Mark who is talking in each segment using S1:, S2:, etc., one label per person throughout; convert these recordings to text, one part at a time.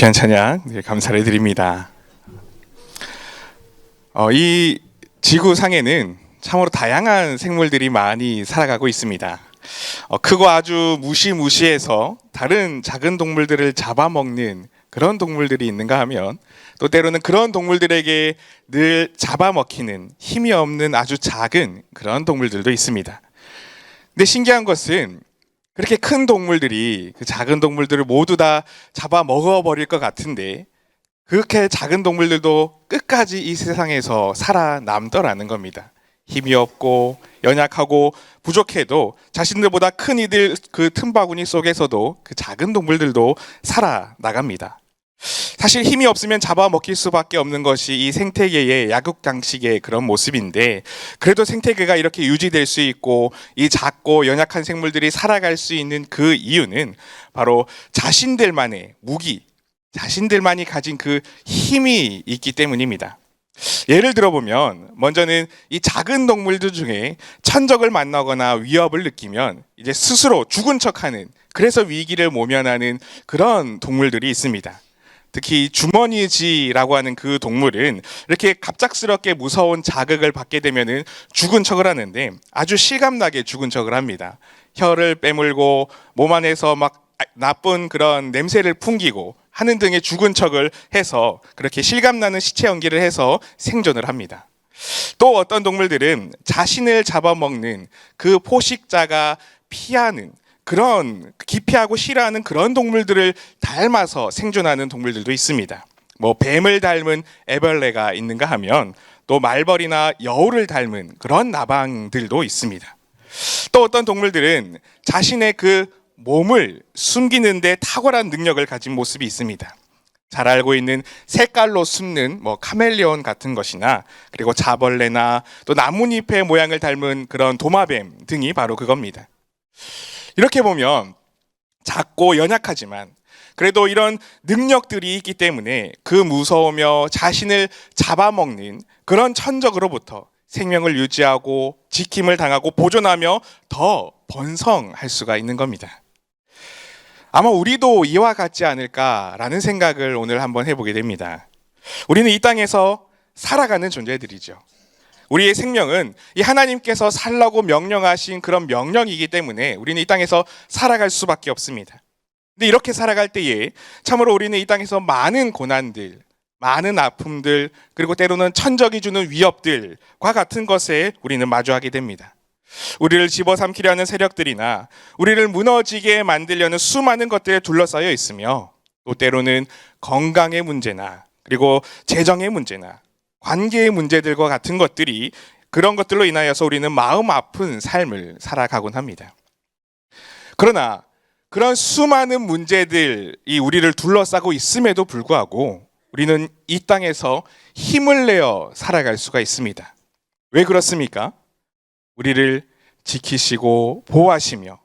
S1: 귀한 찬양 네, 감사를 드립니다. 어, 이 지구상에는 참으로 다양한 생물들이 많이 살아가고 있습니다. 어, 크고 아주 무시무시해서 다른 작은 동물들을 잡아먹는 그런 동물들이 있는가 하면 또 때로는 그런 동물들에게 늘 잡아먹히는 힘이 없는 아주 작은 그런 동물들도 있습니다. 근데 신기한 것은 그렇게 큰 동물들이 그 작은 동물들을 모두 다 잡아 먹어버릴 것 같은데 그렇게 작은 동물들도 끝까지 이 세상에서 살아남더라는 겁니다. 힘이 없고 연약하고 부족해도 자신들보다 큰 이들 그 틈바구니 속에서도 그 작은 동물들도 살아나갑니다. 사실 힘이 없으면 잡아먹힐 수밖에 없는 것이 이 생태계의 약육강식의 그런 모습인데 그래도 생태계가 이렇게 유지될 수 있고 이 작고 연약한 생물들이 살아갈 수 있는 그 이유는 바로 자신들만의 무기, 자신들만이 가진 그 힘이 있기 때문입니다. 예를 들어보면 먼저는 이 작은 동물들 중에 천적을 만나거나 위협을 느끼면 이제 스스로 죽은 척하는 그래서 위기를 모면하는 그런 동물들이 있습니다. 특히 주머니쥐라고 하는 그 동물은 이렇게 갑작스럽게 무서운 자극을 받게 되면은 죽은 척을 하는데 아주 실감나게 죽은 척을 합니다. 혀를 빼물고 몸 안에서 막 나쁜 그런 냄새를 풍기고 하는 등의 죽은 척을 해서 그렇게 실감나는 시체 연기를 해서 생존을 합니다. 또 어떤 동물들은 자신을 잡아먹는 그 포식자가 피하는 그런 기피하고 싫어하는 그런 동물들을 닮아서 생존하는 동물들도 있습니다. 뭐 뱀을 닮은 애벌레가 있는가 하면 또 말벌이나 여우를 닮은 그런 나방들도 있습니다. 또 어떤 동물들은 자신의 그 몸을 숨기는데 탁월한 능력을 가진 모습이 있습니다. 잘 알고 있는 색깔로 숨는 뭐 카멜레온 같은 것이나 그리고 자벌레나 또 나뭇잎의 모양을 닮은 그런 도마뱀 등이 바로 그겁니다. 이렇게 보면 작고 연약하지만 그래도 이런 능력들이 있기 때문에 그 무서우며 자신을 잡아먹는 그런 천적으로부터 생명을 유지하고 지킴을 당하고 보존하며 더 번성할 수가 있는 겁니다. 아마 우리도 이와 같지 않을까라는 생각을 오늘 한번 해보게 됩니다. 우리는 이 땅에서 살아가는 존재들이죠. 우리의 생명은 이 하나님께서 살라고 명령하신 그런 명령이기 때문에 우리는 이 땅에서 살아갈 수밖에 없습니다. 근데 이렇게 살아갈 때에 참으로 우리는 이 땅에서 많은 고난들, 많은 아픔들, 그리고 때로는 천적이 주는 위협들과 같은 것에 우리는 마주하게 됩니다. 우리를 집어삼키려 하는 세력들이나 우리를 무너지게 만들려는 수많은 것들에 둘러싸여 있으며 또 때로는 건강의 문제나 그리고 재정의 문제나 관계의 문제들과 같은 것들이 그런 것들로 인하여서 우리는 마음 아픈 삶을 살아가곤 합니다. 그러나 그런 수많은 문제들이 우리를 둘러싸고 있음에도 불구하고 우리는 이 땅에서 힘을 내어 살아갈 수가 있습니다. 왜 그렇습니까? 우리를 지키시고 보호하시며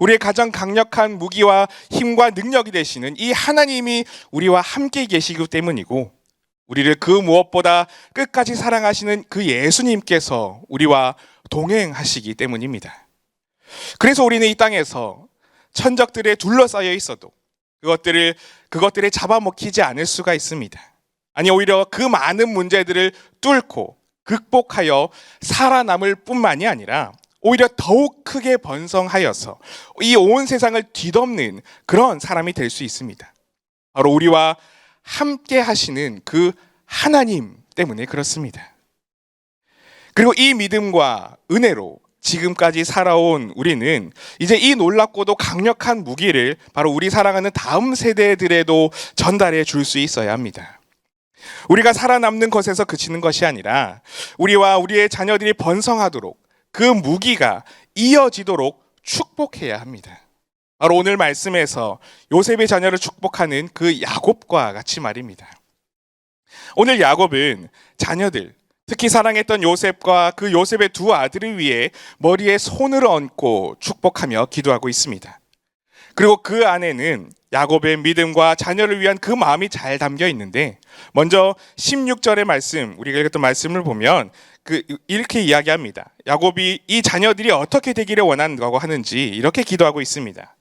S1: 우리의 가장 강력한 무기와 힘과 능력이 되시는 이 하나님이 우리와 함께 계시기 때문이고 우리를 그 무엇보다 끝까지 사랑하시는 그 예수님께서 우리와 동행하시기 때문입니다. 그래서 우리는 이 땅에서 천적들에 둘러싸여 있어도 그것들을 그것들에 잡아먹히지 않을 수가 있습니다. 아니 오히려 그 많은 문제들을 뚫고 극복하여 살아남을 뿐만이 아니라 오히려 더욱 크게 번성하여서 이 온 세상을 뒤덮는 그런 사람이 될 수 있습니다. 바로 우리와 함께 하시는 그 하나님 때문에 그렇습니다. 그리고 이 믿음과 은혜로 지금까지 살아온 우리는 이제 이 놀랍고도 강력한 무기를 바로 우리 사랑하는 다음 세대들에도 전달해 줄 수 있어야 합니다. 우리가 살아남는 것에서 그치는 것이 아니라 우리와 우리의 자녀들이 번성하도록 그 무기가 이어지도록 축복해야 합니다. 바로 오늘 말씀에서 요셉의 자녀를 축복하는 그 야곱과 같이 말입니다. 오늘 야곱은 자녀들, 특히 사랑했던 요셉과 그 요셉의 두 아들을 위해 머리에 손을 얹고 축복하며 기도하고 있습니다. 그리고 그 안에는 야곱의 믿음과 자녀를 위한 그 마음이 잘 담겨 있는데 먼저 16절의 말씀 우리가 읽었던 말씀을 보면 그 이렇게 이야기합니다. 야곱이 이 자녀들이 어떻게 되기를 원한다고 하는지 이렇게 기도하고 있습니다.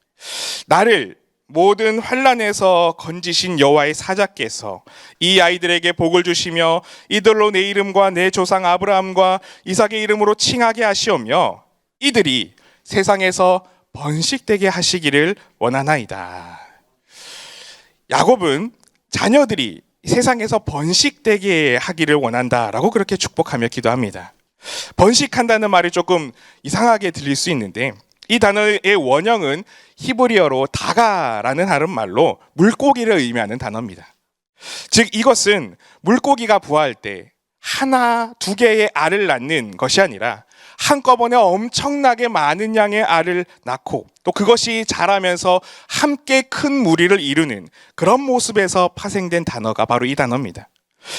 S1: 나를 모든 환란에서 건지신 여호와의 사자께서 이 아이들에게 복을 주시며 이들로 내 이름과 내 조상 아브라함과 이삭의 이름으로 칭하게 하시오며 이들이 세상에서 번식되게 하시기를 원하나이다. 야곱은 자녀들이 세상에서 번식되게 하기를 원한다라고 그렇게 축복하며 기도합니다. 번식한다는 말이 조금 이상하게 들릴 수 있는데 이 단어의 원형은 히브리어로 다가라는 다른 말로 물고기를 의미하는 단어입니다. 즉 이것은 물고기가 부화할 때 하나 두 개의 알을 낳는 것이 아니라 한꺼번에 엄청나게 많은 양의 알을 낳고 또 그것이 자라면서 함께 큰 무리를 이루는 그런 모습에서 파생된 단어가 바로 이 단어입니다.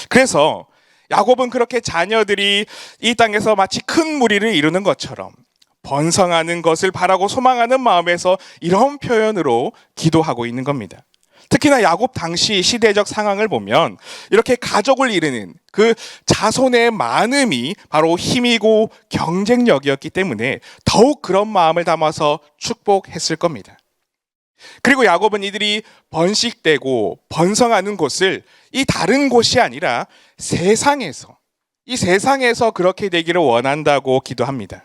S1: 그래서 야곱은 그렇게 자녀들이 이 땅에서 마치 큰 무리를 이루는 것처럼 번성하는 것을 바라고 소망하는 마음에서 이런 표현으로 기도하고 있는 겁니다. 특히나 야곱 당시 시대적 상황을 보면 이렇게 가족을 이루는 그 자손의 많음이 바로 힘이고 경쟁력이었기 때문에 더욱 그런 마음을 담아서 축복했을 겁니다. 그리고 야곱은 이들이 번식되고 번성하는 곳을 이 다른 곳이 아니라 세상에서 이 세상에서 그렇게 되기를 원한다고 기도합니다.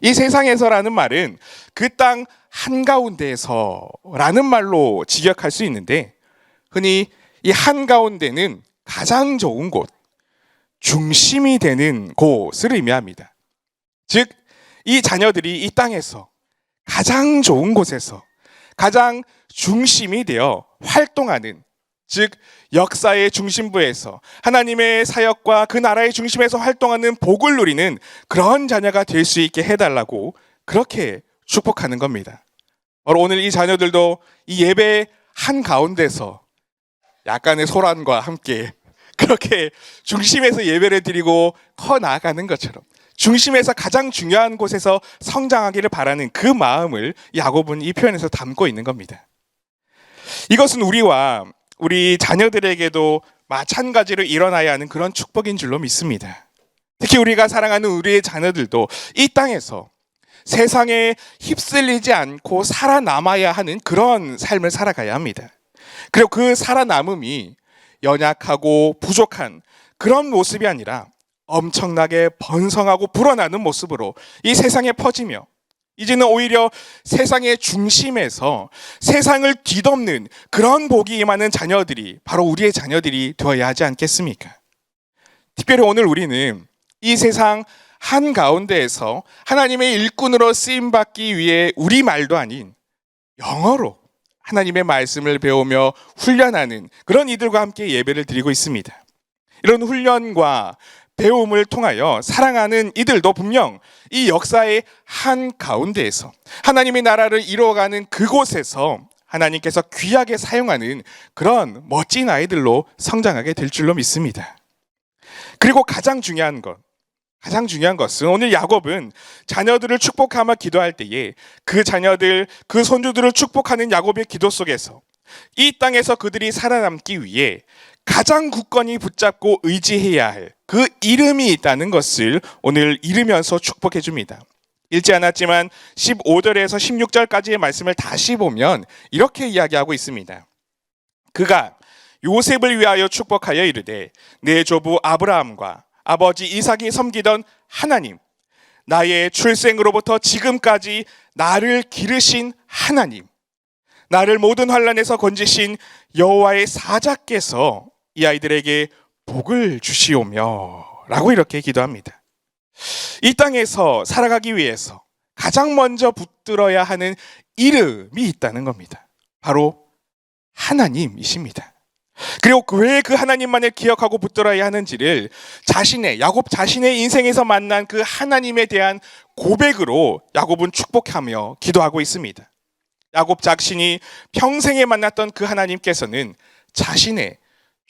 S1: 이 세상에서라는 말은 그 땅 한가운데에서라는 말로 직역할 수 있는데 흔히 이 한가운데는 가장 좋은 곳, 중심이 되는 곳을 의미합니다. 즉, 이 자녀들이 이 땅에서 가장 좋은 곳에서 가장 중심이 되어 활동하는 즉 역사의 중심부에서 하나님의 사역과 그 나라의 중심에서 활동하는 복을 누리는 그런 자녀가 될 수 있게 해달라고 그렇게 축복하는 겁니다. 바로 오늘 이 자녀들도 이 예배 한 가운데서 약간의 소란과 함께 그렇게 중심에서 예배를 드리고 커 나아가는 것처럼 중심에서 가장 중요한 곳에서 성장하기를 바라는 그 마음을 야곱은 이 표현에서 담고 있는 겁니다. 이것은 우리와 우리 자녀들에게도 마찬가지로 일어나야 하는 그런 축복인 줄로 믿습니다. 특히 우리가 사랑하는 우리의 자녀들도 이 땅에서 세상에 휩쓸리지 않고 살아남아야 하는 그런 삶을 살아가야 합니다. 그리고 그 살아남음이 연약하고 부족한 그런 모습이 아니라 엄청나게 번성하고 불어나는 모습으로 이 세상에 퍼지며 이제는 오히려 세상의 중심에서 세상을 뒤덮는 그런 복이 임하는 자녀들이 바로 우리의 자녀들이 되어야 하지 않겠습니까? 특별히 오늘 우리는 이 세상 한 가운데에서 하나님의 일꾼으로 쓰임 받기 위해 우리 말도 아닌 영어로 하나님의 말씀을 배우며 훈련하는 그런 이들과 함께 예배를 드리고 있습니다. 이런 훈련과 배움을 통하여 사랑하는 이들도 분명 이 역사의 한 가운데에서 하나님의 나라를 이루어가는 그곳에서 하나님께서 귀하게 사용하는 그런 멋진 아이들로 성장하게 될 줄로 믿습니다. 그리고 가장 중요한 것, 가장 중요한 것은 오늘 야곱은 자녀들을 축복하며 기도할 때에 그 자녀들, 그 손주들을 축복하는 야곱의 기도 속에서 이 땅에서 그들이 살아남기 위해 가장 굳건히 붙잡고 의지해야 할 그 이름이 있다는 것을 오늘 이르면서 축복해 줍니다. 읽지 않았지만 15절에서 16절까지의 말씀을 다시 보면 이렇게 이야기하고 있습니다. 그가 요셉을 위하여 축복하여 이르되 내 조부 아브라함과 아버지 이삭이 섬기던 하나님 나의 출생으로부터 지금까지 나를 기르신 하나님 나를 모든 환란에서 건지신 여호와의 사자께서 이 아이들에게 복을 주시오며 라고 이렇게 기도합니다. 이 땅에서 살아가기 위해서 가장 먼저 붙들어야 하는 이름이 있다는 겁니다. 바로 하나님이십니다. 그리고 왜 그 하나님만을 기억하고 붙들어야 하는지를 자신의 야곱 자신의 인생에서 만난 그 하나님에 대한 고백으로 야곱은 축복하며 기도하고 있습니다. 야곱 자신이 평생에 만났던 그 하나님께서는 자신의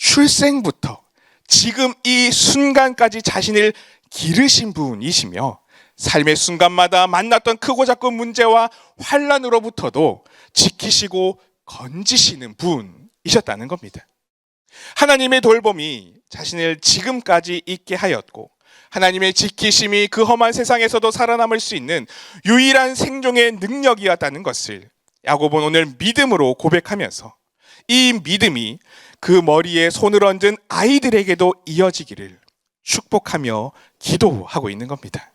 S1: 출생부터 지금 이 순간까지 자신을 기르신 분이시며 삶의 순간마다 만났던 크고 작은 문제와 환란으로부터도 지키시고 건지시는 분이셨다는 겁니다. 하나님의 돌봄이 자신을 지금까지 있게 하였고 하나님의 지키심이 그 험한 세상에서도 살아남을 수 있는 유일한 생존의 능력이었다는 것을 야곱은 오늘 믿음으로 고백하면서 이 믿음이 그 머리에 손을 얹은 아이들에게도 이어지기를 축복하며 기도하고 있는 겁니다.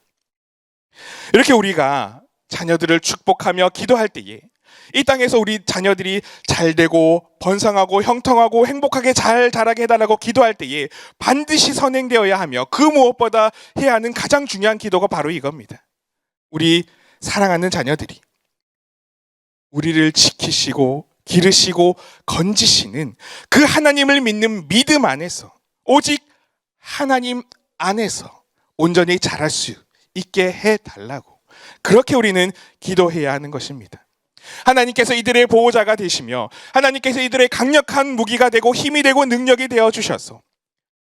S1: 이렇게 우리가 자녀들을 축복하며 기도할 때에 이 땅에서 우리 자녀들이 잘 되고 번성하고 형통하고 행복하게 잘 자라게 해달라고 기도할 때에 반드시 선행되어야 하며 그 무엇보다 해야 하는 가장 중요한 기도가 바로 이겁니다. 우리 사랑하는 자녀들이 우리를 지키시고 기르시고 건지시는 그 하나님을 믿는 믿음 안에서 오직 하나님 안에서 온전히 자랄 수 있게 해 달라고 그렇게 우리는 기도해야 하는 것입니다. 하나님께서 이들의 보호자가 되시며 하나님께서 이들의 강력한 무기가 되고 힘이 되고 능력이 되어 주셔서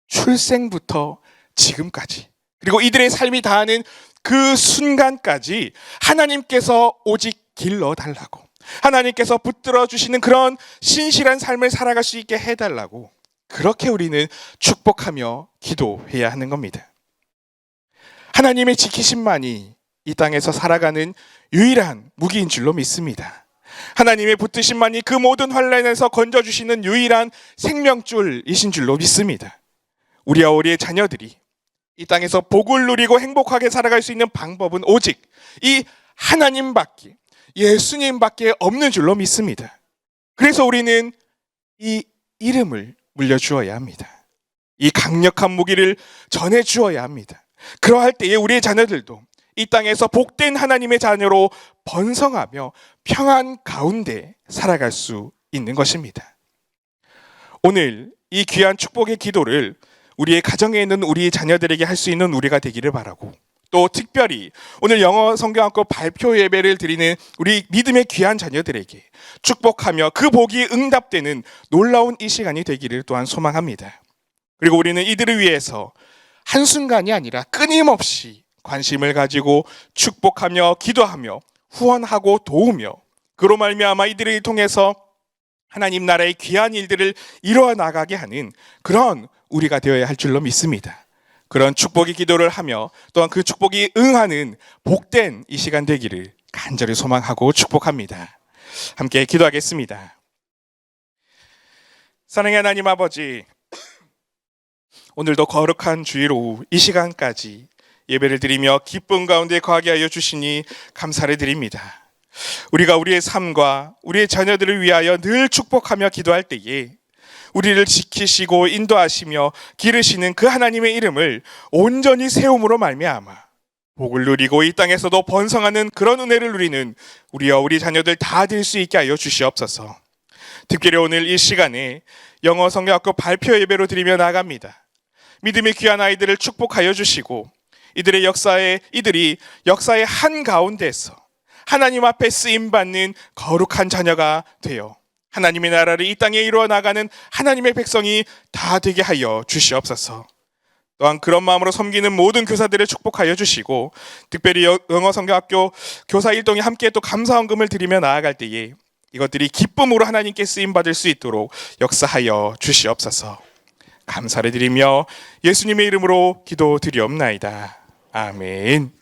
S1: 출생부터 지금까지 그리고 이들의 삶이 다하는 그 순간까지 하나님께서 오직 길러 달라고 하나님께서 붙들어 주시는 그런 신실한 삶을 살아갈 수 있게 해 달라고 그렇게 우리는 축복하며 기도해야 하는 겁니다. 하나님의 지키심만이 이 땅에서 살아가는 유일한 무기인 줄로 믿습니다. 하나님의 붙드심만이 그 모든 환란에서 건져 주시는 유일한 생명줄이신 줄로 믿습니다. 우리와 우리의 자녀들이 이 땅에서 복을 누리고 행복하게 살아갈 수 있는 방법은 오직 이 하나님밖에 예수님밖에 없는 줄로 믿습니다. 그래서 우리는 이 이름을 물려주어야 합니다. 이 강력한 무기를 전해 주어야 합니다. 그러할 때에 우리의 자녀들도 이 땅에서 복된 하나님의 자녀로 번성하며 평안 가운데 살아갈 수 있는 것입니다. 오늘 이 귀한 축복의 기도를 우리의 가정에 있는 우리 자녀들에게 할 수 있는 우리가 되기를 바라고 또 특별히 오늘 영어 성경학교 발표 예배를 드리는 우리 믿음의 귀한 자녀들에게 축복하며 그 복이 응답되는 놀라운 이 시간이 되기를 또한 소망합니다. 그리고 우리는 이들을 위해서 한순간이 아니라 끊임없이 관심을 가지고 축복하며 기도하며 후원하고 도우며 그로 말미암아 이들을 통해서 하나님 나라의 귀한 일들을 이루어 나가게 하는 그런 우리가 되어야 할 줄로 믿습니다. 그런 축복의 기도를 하며 또한 그 축복이 응하는 복된 이 시간 되기를 간절히 소망하고 축복합니다. 함께 기도하겠습니다. 사랑의 하나님 아버지, 오늘도 거룩한 주일 오후 이 시간까지 예배를 드리며 기쁨 가운데 거하게 하여 주시니 감사를 드립니다. 우리가 우리의 삶과 우리의 자녀들을 위하여 늘 축복하며 기도할 때에 우리를 지키시고 인도하시며 기르시는 그 하나님의 이름을 온전히 세움으로 말미암아 복을 누리고 이 땅에서도 번성하는 그런 은혜를 누리는 우리와 우리 자녀들 다 될 수 있게 하여 주시옵소서. 특별히 오늘 이 시간에 영어 성경학교 발표 예배로 드리며 나갑니다. 믿음의 귀한 아이들을 축복하여 주시고 이들의 역사에 이들이 역사의 한 가운데서 하나님 앞에 쓰임 받는 거룩한 자녀가 되어 하나님의 나라를 이 땅에 이루어 나가는 하나님의 백성이 다 되게 하여 주시옵소서. 또한 그런 마음으로 섬기는 모든 교사들을 축복하여 주시고 특별히 여- 영어 성경학교 교사 일동이 함께 또 감사원금을 드리며 나아갈 때에 이것들이 기쁨으로 하나님께 쓰임 받을 수 있도록 역사하여 주시옵소서. 감사를 드리며 예수님의 이름으로 기도드리옵나이다. 아멘.